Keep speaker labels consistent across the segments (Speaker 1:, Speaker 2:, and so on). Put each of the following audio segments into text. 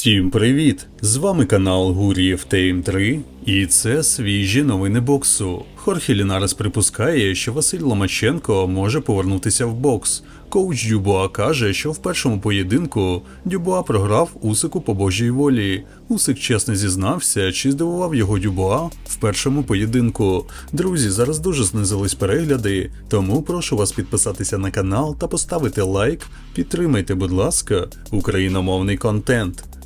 Speaker 1: Всім привіт! З вами канал Гурієв Тейм 3 і це свіжі новини боксу. Хорхе Лінарес припускає, що Василь Ломаченко може повернутися в бокс. Коуч Дюбуа каже, що в першому поєдинку Дюбуа програв Усику по Божій волі. Усик чесно зізнався, чи здивував його Дюбуа в першому поєдинку. Друзі, зараз дуже знизились перегляди, тому прошу вас підписатися на канал та поставити лайк. Підтримайте, будь ласка, україномовний контент.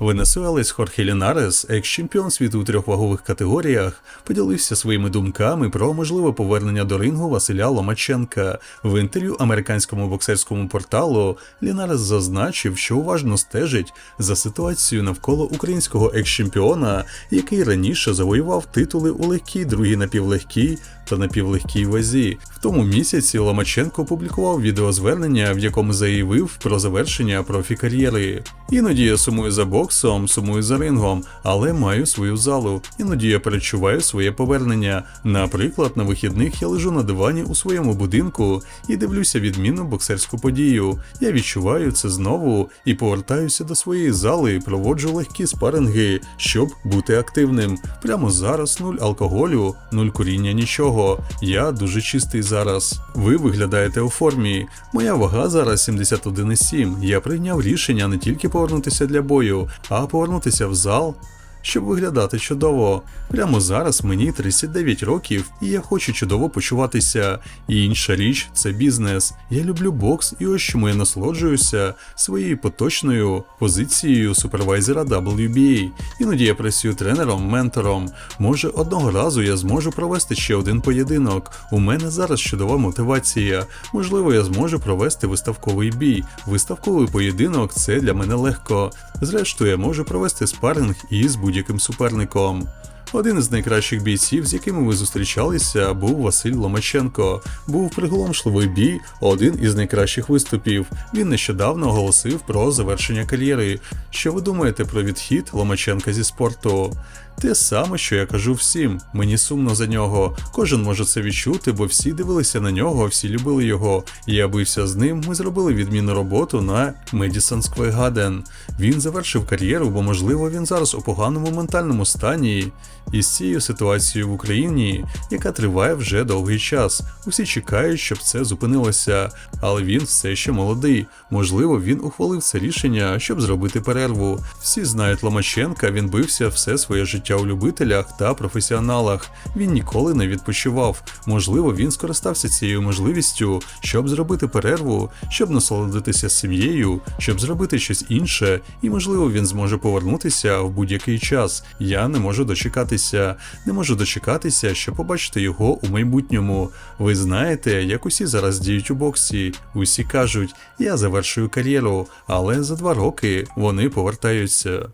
Speaker 1: Венесуелець Хорхе Лінарес, екс-чемпіон світу у трьох вагових категоріях, поділився своїми думками про можливе повернення до рингу Василя Ломаченка. В інтерв'ю американському боксерському порталу Лінарес зазначив, що уважно стежить за ситуацією навколо українського екс-чемпіона, який раніше завоював титули у легкій, другій напівлегкій та напівлегкій вазі. В тому місяці Ломаченко опублікував відеозвернення, в якому заявив про завершення профі-кар'єри. Іноді я сумую за боксом, сумую за рингом, але маю свою залу. Іноді я перечуваю своє повернення. Наприклад, на вихідних я лежу на дивані у своєму будинку і дивлюся відмінну боксерську подію. Я відчуваю це знову і повертаюся до своєї зали проводжу легкі спаринги, щоб бути активним. Прямо зараз нуль алкоголю, нуль куріння, нічого. Я дуже чистий зараз. Ви виглядаєте у формі. Моя вага зараз 71,7. Я прийняв рішення не тільки повернутися для бою, а повернутися в зал. Щоб виглядати чудово. Прямо зараз мені 39 років, і я хочу чудово почуватися. І інша річ це бізнес. Я люблю бокс, і ось чому я насолоджуюся своєю поточною позицією супервайзера WBA. Іноді я працюю тренером, ментором. Може, одного разу я зможу провести ще один поєдинок. У мене зараз чудова мотивація. Можливо, я зможу провести виставковий бій. Виставковий поєдинок це для мене легко. Зрештою, я можу провести спарринг із будь-яким суперником. Один із найкращих бійців, з якими ви зустрічалися, був Василь Ломаченко. Був приголомшливий бій, один із найкращих виступів. Він нещодавно оголосив про завершення кар'єри. Що ви думаєте про відхід Ломаченка зі спорту? Те саме, що я кажу всім. Мені сумно за нього. Кожен може це відчути, бо всі дивилися на нього, всі любили його. Я бився з ним. Ми зробили відмінну роботу на Square Garden. Він завершив кар'єру, бо можливо він зараз у поганому ментальному стані. І з цією ситуацією в Україні, яка триває вже довгий час. Усі чекають, щоб це зупинилося, але він все ще молодий. Можливо, він ухвалив це рішення, щоб зробити перерву. Всі знають Ломаченка, він бився все своє життя у любителях та професіоналах. Він ніколи не відпочивав. Можливо, він скористався цією можливістю, щоб зробити перерву, щоб насолодитися сім'єю, щоб зробити щось інше, і можливо він зможе повернутися в будь-який час. Я не можу дочекатися, не можу дочекатися, щоб побачити його у майбутньому. Ви знаєте, як усі зараз діють у боксі. Усі кажуть, я завершую кар'єру, але за два роки вони повертаються.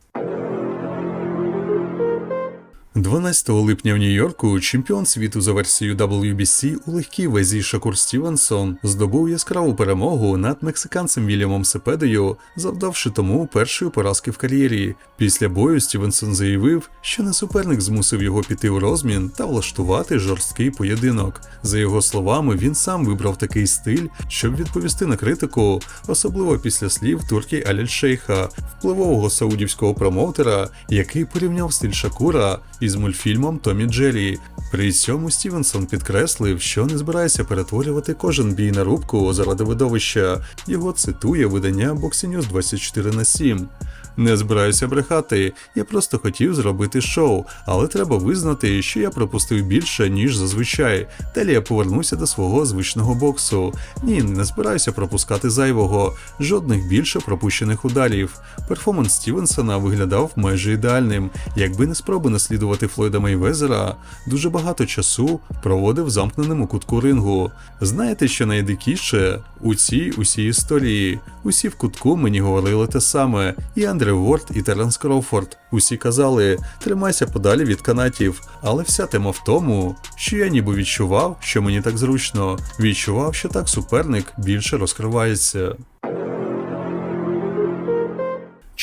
Speaker 1: 12 липня в Нью-Йорку чемпіон світу за версією WBC у легкій вазі Шакур Стівенсон здобув яскраву перемогу над мексиканцем Вільямом Сепедою, завдавши тому першої поразки в кар'єрі. Після бою Стівенсон заявив, що не суперник змусив його піти у розмін та влаштувати жорсткий поєдинок. За його словами, він сам вибрав такий стиль, щоб відповісти на критику, особливо після слів Туркі Аляль Шейха, впливового саудівського промоутера, який порівняв стиль Шакура із мультфільмом Томі Джері. При цьому Стівенсон підкреслив, що не збирається перетворювати кожен бій на рубку заради видовища. Його цитує видання Boxing News 24 на 7. Не збираюся брехати, я просто хотів зробити шоу, але треба визнати, що я пропустив більше, ніж зазвичай. Далі я повернуся до свого звичного боксу. Ні, не збираюся пропускати зайвого, жодних більше пропущених ударів. Перформанс Стівенсона виглядав майже ідеальним. Якби не спроби наслідувати Флойда Мейвезера, дуже багато часу проводив замкненим у кутку рингу. Знаєте, що найдикіше? У цій усій історії. Усі в кутку мені говорили те саме, і Андре Ворд, і Теренс Кроуфорд. Усі казали, тримайся подалі від канатів. Але вся тема в тому, що я ніби відчував, що мені так зручно, відчував, що так суперник більше розкривається.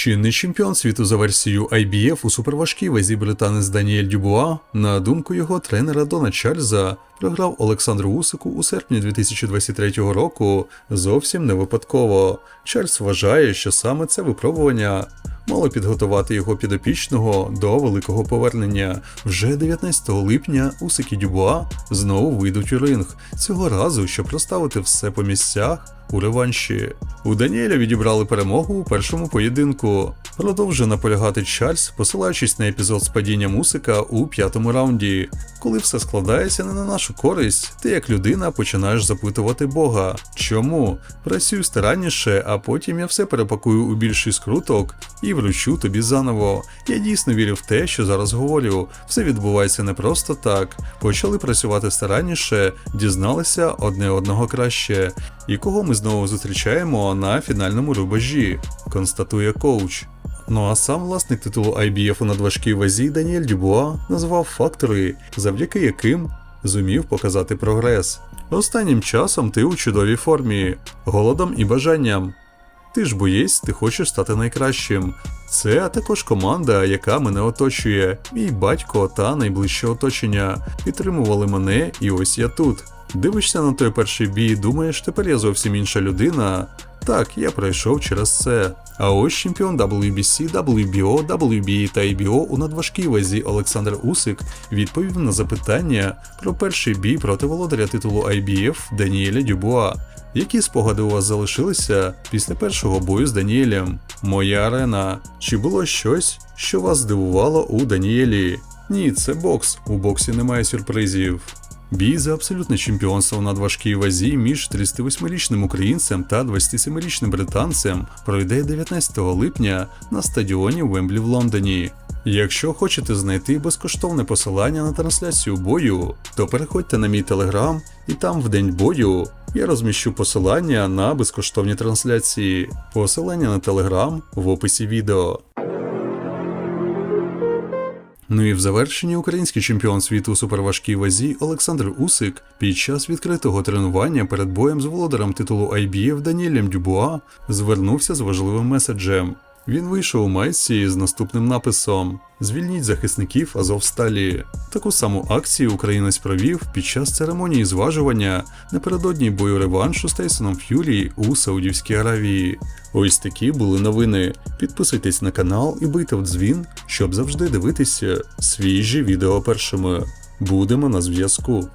Speaker 1: Чинний чемпіон світу за версією IBF у суперважкій вазі британець Даніель Дюбуа, на думку його тренера Дона Чарльза, програв Олександру Усику у серпні 2023 року зовсім не випадково. Чарльз вважає, що саме це випробування мало підготувати його підопічного до великого повернення. Вже 19 липня Усик і Дюбуа знову вийдуть у ринг, цього разу, щоб розставити все по місцях у реванші. У Даніеля відібрали перемогу у першому поєдинку. Продовжує наполягати Чарльз, посилаючись на епізод з падінням Усика у п'ятому раунді. Коли все складається не на нашу користь, ти як людина починаєш запитувати Бога. Чому? Працюй старанніше, а потім я все перепакую у більший скруток і вручу тобі заново. Я дійсно вірю в те, що зараз говорю. Все відбувається не просто так. Почали працювати старанніше, дізналися одне одного краще. І кого ми знову зустрічаємо на фінальному рубежі, констатує коуч. Ну а сам власник титулу IBF у надважкій вазі Даніель Дюбуа назвав фактори, завдяки яким зумів показати прогрес. Останнім часом ти у чудовій формі, голодом і бажанням. Ти ж боєць, ти хочеш стати найкращим. Це також команда, яка мене оточує. Мій батько та найближче оточення підтримували мене, і ось я тут. Дивишся на той перший бій, думаєш, тепер я зовсім інша людина. Так, я пройшов через це. А ось чемпіон WBC, WBO, WBA та IBO у надважкій вазі Олександр Усик відповів на запитання про перший бій проти володаря титулу IBF Даніеля Дюбуа. Які спогади у вас залишилися після першого бою з Даніелем? Моя арена. Чи було щось, що вас здивувало у Даніелі? Ні, це бокс. У боксі немає сюрпризів. Бій за абсолютне чемпіонство на надважкій вазі між 38-річним українцем та 27-річним британцем пройде 19 липня на стадіоні Вемблі в Лондоні. Якщо хочете знайти безкоштовне посилання на трансляцію бою, то переходьте на мій телеграм, і там в день бою я розміщу посилання на безкоштовні трансляції. Посилання на телеграм в описі відео. Ну і в завершенні український чемпіон світу суперважкій вазі Олександр Усик під час відкритого тренування перед боєм з володарем титулу IBF Даніелем Дюбуа звернувся з важливим меседжем. Він вийшов у майці з наступним написом: Звільніть захисників Азовсталі. Таку саму акцію українець провів під час церемонії зважування напередодні бою реваншу з Тейсоном Ф'юрі у Саудівській Аравії. Ось такі були новини. Підписуйтесь на канал і бийте в дзвін, щоб завжди дивитися свіжі відео першими. Будемо на зв'язку.